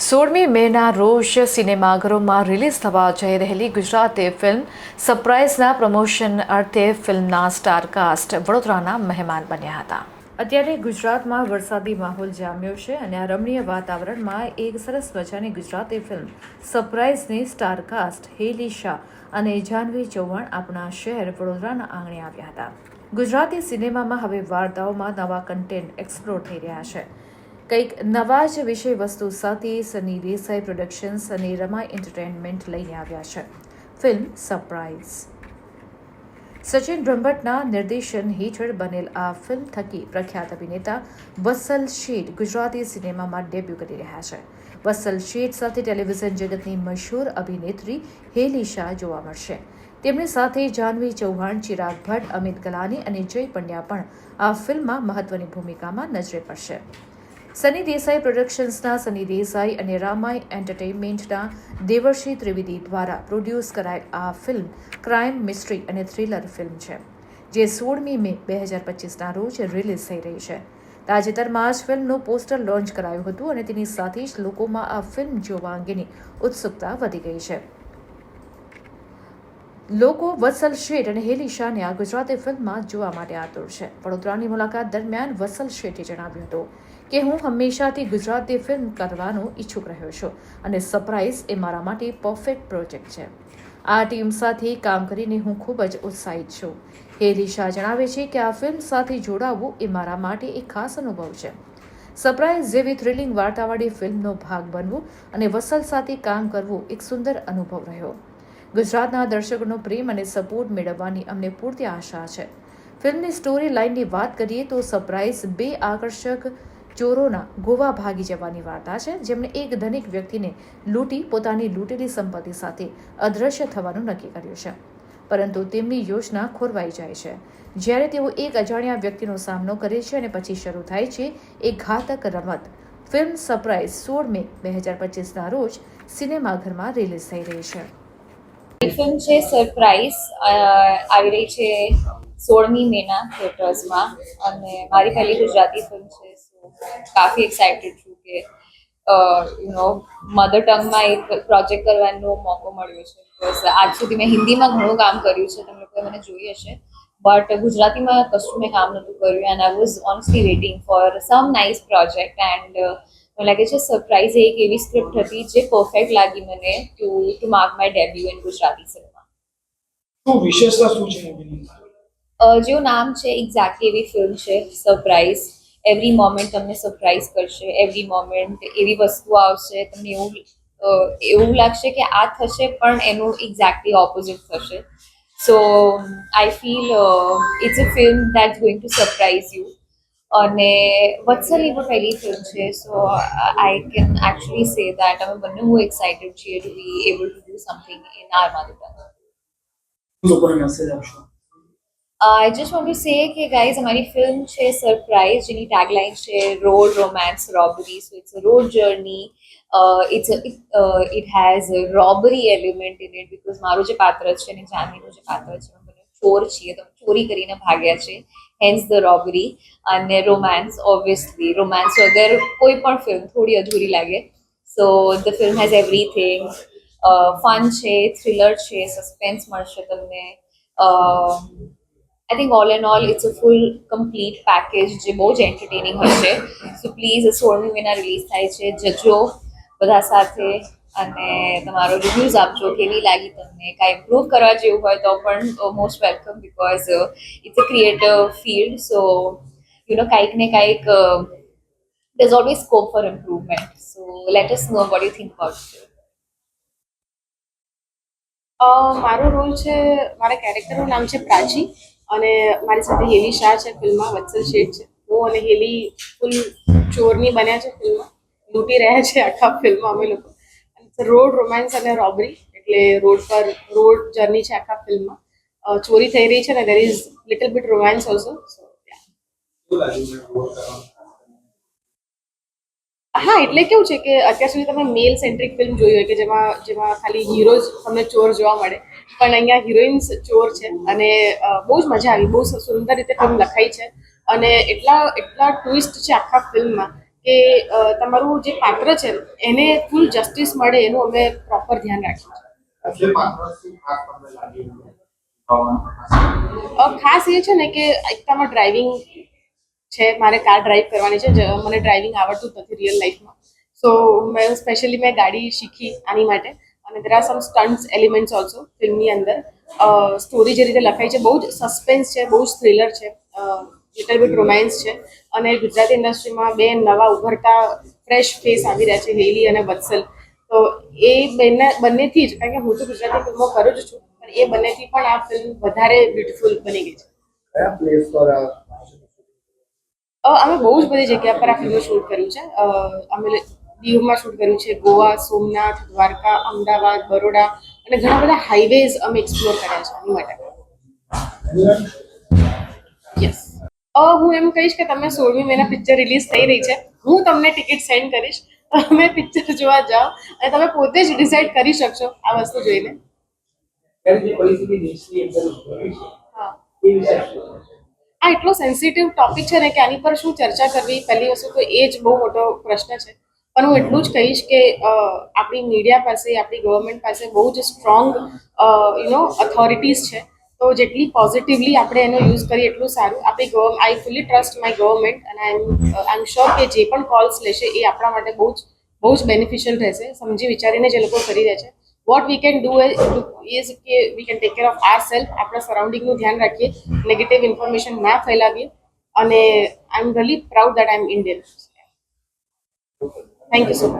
સોળમી મેના રોજ સિનેમાઘરોમાં રિલીઝ થવા જઈ રહેલી ગુજરાતી ફિલ્મ સરપ્રાઇઝના પ્રમોશન અર્થે ફિલ્મના સ્ટારકાસ્ટ વડોદરાના મહેમાન બન્યા હતા. અત્યારે ગુજરાતમાં વરસાદી માહોલ જામ્યો છે અને આ રમણીય વાતાવરણમાં એક સરસ મજાની ગુજરાતી ફિલ્મ સરપ્રાઇઝની સ્ટારકાસ્ટ હેલી શાહ અને જાહ્નવી ચૌહાણ આપણા શહેર વડોદરાના આંગણે આવ્યા હતા. ગુજરાતી સિનેમામાં હવે વાર્તાઓમાં નવા કન્ટેન્ટ એક્સપ્લોર થઈ રહ્યા છે. કંઈક નવા જ વિષય વસ્તુ સાથે સની દેસાઈ પ્રોડક્શન્સ અને રમાઈ એન્ટરટેનમેન્ટ લઈને આવ્યા છે. ફિલ્મ સરપ્રાઇઝ સચિન બ્રહ્મભટ્ટના નિર્દેશન હેઠળ બનેલ આ ફિલ્મ થકી પ્રખ્યાત અભિનેતા વત્સલ શેઠ ગુજરાતી સિનેમામાં ડેબ્યુ કરી રહ્યા છે. વત્સલ શેઠ સાથે ટેલિવિઝન જગતની મશહૂર અભિનેત્રી હેલી શાહ જોવા મળશે. તેમની સાથે જાહ્નવી ચૌહાણ, ચિરાગ ભટ્ટ, અમિત ગલાની અને જય પંડ્યા પણ આ ફિલ્મમાં મહત્વની ભૂમિકામાં નજરે પડશે. સની દેસાઈ પ્રોડક્શન્સના સની દેસાઈ અને રામાય એન્ટરટેઇનમેન્ટના દેવર્ષી ત્રિવેદી દ્વારા પ્રોડ્યુસ કરાયેલ આ ફિલ્મ ક્રાઇમ, મિસ્ટ્રી અને થ્રિલર ફિલ્મ છે, જે સોળમી મે બે હજાર પચીસના રોજ રિલીઝ થઈ રહી છે. તાજેતરમાં જ ફિલ્મનું પોસ્ટર લોન્ચ કરાયું હતું અને તેની સાથે જ લોકોમાં આ ફિલ્મ જોવા અંગેની ઉત્સુકતા વધી ગઈ છે. લોકો વત્સલ શેઠ અને હેલી શાહને આ ગુજરાતી ફિલ્મમાં જોવા માટે આતુર છે. વડોદરાની મુલાકાત દરમિયાન વત્સલ શેઠે જણાવ્યું હતું કે હું હંમેશાથી ગુજરાતી ફિલ્મ કરવાનો ઈચ્છુક રહ્યો છું અને સરપ્રાઇઝ એ મારા માટે પરફેક્ટ પ્રોજેક્ટ છે. આ ટીમ સાથે કામ કરીને હું ખૂબ જ ઉત્સાહિત છું. હેલી શાહ જણાવે છે કે આ ફિલ્મ સાથે જોડાવવું એ મારા માટે એક ખાસ અનુભવ છે. સરપ્રાઇઝ જેવી થ્રિલિંગ વાર્તાવાળી ફિલ્મનો ભાગ બનવું અને વસલ સાથે કામ કરવું એક સુંદર અનુભવ રહ્યો. ગુજરાતના દર્શકોનો પ્રેમ અને સપોર્ટ મેળવવાની અમને પૂરતી આશા છે. ફિલ્મની સ્ટોરી લાઇનની વાત કરીએ તો સરપ્રાઇઝ બે આકર્ષક ચોરોના ગોવા ભાગી જવાની વાર્તા છે જેમણે એક ધનિક વ્યક્તિને લૂંટી પોતાની લૂંટેલી સંપત્તિ સાથે અદૃશ્ય થવાનું નક્કી કર્યું છે. પરંતુ તેમની યોજના ખોરવાઈ જાય છે. જ્યારે તેઓ એક અજાણ્યા વ્યક્તિનો સામનો કરે છે અને પછી શરૂ થાય છે એક ઘાતક રમત. ફિલ્મ સરપ્રાઇઝ સોળ મે બે હજાર પચીસના રોજ સિનેમાઘરમાં રિલીઝ થઈ રહી છે. ફિલ્મ છે સરપ્રાઇઝ આવી રહી છે સોળમી મેના થિયેટર્સમાં. અને મારી પહેલી ગુજરાતી ફિલ્મ છે કાફી એક્સાઇટેડ છું કે યુ નો મધર ટંગમાં એક પ્રોજેક્ટ કરવાનો મોકો મળ્યો છે. બિકોઝ આજ સુધી મેં હિન્દીમાં ઘણું કામ કર્યું છે તમે લોકોએ મને જોઈ હશે. બટ ગુજરાતીમાં કશું મેં કામ નહોતું કર્યું and I was honestly waiting for some nice project and મને લાગે છે સરપ્રાઇઝ એક એવી સ્ક્રિપ્ટ હતી જે પરફેક્ટ લાગી મને to to mark my debut in Gujarati cinema શું વિશેષતા શું છે જેવું નામ છે એક્ઝેક્ટલી એવી ફિલ્મ છે સરપ્રાઇઝ એવરી મોમેન્ટ તમને સરપ્રાઇઝ કરશે એવરી મોમેન્ટ એવી વસ્તુ આવશે, તમને એવું એવું લાગશે કે આ થશે, પણ એનું એક્ઝેક્ટલી ઓપોઝિટ થશે. So I feel it's a film that going to surprise you અને વત્સલ પણ પહેલી ફિલ્મ છે so I can actually say that અમે બંને હું એક્સાઇટેડ છીએ to be able to do something in our mother I just want to say કે guys અમારી ફિલ્મ છે સરપ્રાઇઝ જેની ટેગલાઇન છે road romance robbery so it's a road journey it's it has robbery element in it because મારું જે પાત્ર છે અને જાનવીનું જે પાત્ર છે બંને ચોર છીએ તો ચોરી કરીને ભાગ્યા છે હેન્સ ધ રોબરી અને રોમાન્સ ઓબ્વિયસલી રોમાન્સ વગર કોઈ પણ ફિલ્મ થોડી અધૂરી લાગે so the film has everything fun છે થ્રિલર છે સસ્પેન્સ મળશે તમને I think all and all it's a full complete package જે બહુ જ એન્ટરટેનિંગ હશે સો પ્લીઝ સોળમી મહિના રિલીઝ થાય છે. જજો બધા સાથે અને તમારો રિવ્યૂઝ આપજો, કેવી લાગી તમને? કાંઈ ઇમ્પ્રૂવ કરવા જેવું હોય તો પણ most welcome because it's a creative field so you know કાંઈક ને કાંઈક there's always scope for improvement. So, let us know what you think about મારો રોલ છે, મારા કેરેક્ટરનું નામ છે પ્રાચી. અને મારી સાથે હેલી શાહ છે ફિલ્મમાં, વત્સલ શેઠ છે. હું અને હેલી ફૂલ ચોરની બન્યા છે ફિલ્મમાં. લૂંટી રહ્યા છે આખા ફિલ્મમાં અમે લોકો. રોડ રોમાન્સ અને રોબરી એટલે રોડ પર રોડ જર્ની છે આખા ફિલ્મમાં. ચોરી થઈ રહી છે ને there is little bit romance also હા, એટલે કેવું છે કે અત્યાર સુધી તમે મેલ સેન્ટ્રિક ફિલ્મ જોઈ હોય કે જેમાં જેમાં ખાલી હીરો જ તમને ચોર જોવા મળે પણ અહીંયા હિરોઈન્સ ચોર છે અને બહુ જ મજા આવી બહુ સુંદર રીતે ફિલ્મ લખાઈ છે. અને એટલા એટલા ટ્વિસ્ટ છે આખા ફિલ્મમાં કે તમારું જે પાત્ર છે એને ફૂલ જસ્ટિસ મળે એનું અમે પ્રોપર ધ્યાન રાખ્યું છે? ખાસ એ છે ને કે એકતામાં ડ્રાઇવિંગ છે મારે કાર ડ્રાઈવ કરવાની છે મને ડ્રાઇવિંગ આવડતું જ નથી રિયલ લાઈફમાં સો મેં સ્પેશિયલી મેં ગાડી શીખી આની માટે. અને there are some stunts elements also ફિલ્મની અંદર. સ્ટોરી જે રીતે લખાઈ છે બહુ જ સસ્પેન્સ છે બહુ જ થ્રિલર છે લિટલ બિટ રોમાન્સ છે. અને ગુજરાતી ઇન્ડસ્ટ્રીમાં બે નવા ઉભરતા ફ્રેશ ફેસ આવી રહ્યા છે હેલી અને વત્સલ તો એ બંને બંનેથી જ કારણ કે હું તો ગુજરાતી ફિલ્મો કરું જ છું પણ એ બંનેથી પણ આ ફિલ્મ વધારે બ્યુટીફુલ બની ગઈ છે. અમે બહુ જ બધી જગ્યા પર આ ફિલ્મ શૂટ કર્યું છે. અમે દીવમાં શૂટ કર્યું છે. ગોવા સોમનાથ દ્વારકા અમદાવાદ બરોડા અને ઘણા બધા હાઈવેઝ અમે એક્સપ્લોર કર્યા છે આની માટે. યસ હું એમ કહીશ કે તમે સોળમી મહિના પિક્ચર રિલીઝ થઈ રહી છે. હું તમને ટિકિટ સેન્ડ કરીશ. તમે પિક્ચર જોવા જાઓ અને તમે પોતે જ ડિસાઈડ કરી શકશો આ વસ્તુ જોઈને? આ એટલો સેન્સિટિવ ટોપિક છે ને કે આની પર શું ચર્ચા કરવી? પહેલી વસ્તુ તો એ જ બહુ મોટો પ્રશ્ન છે. પણ હું એટલું જ કહીશ કે આપણી મીડિયા પાસે, આપણી ગવર્મેન્ટ પાસે બહુ જ સ્ટ્રોંગ યુનો ઓથોરિટીઝ છે. તો જેટલી પોઝિટિવલી આપણે એનો યુઝ કરીએ એટલું સારું. આપણી govern I fully trust my government અને આઈ આઈ એમ શ્યોર કે જે પણ કોલ્સ લેશે એ આપણા માટે બહુ જ બહુ જ બેનિફિશિયલ રહેશે. સમજી વિચારીને જે લોકો કરી રહ્યા છે. What we can do is કે we can take care of our self આપણા સરાઉન્ડિંગનું ધ્યાન રાખીએ. નેગેટિવ ઇન્ફોર્મેશન ના ફેલાવીએ. અને I am really proud that I am Indian thank you so much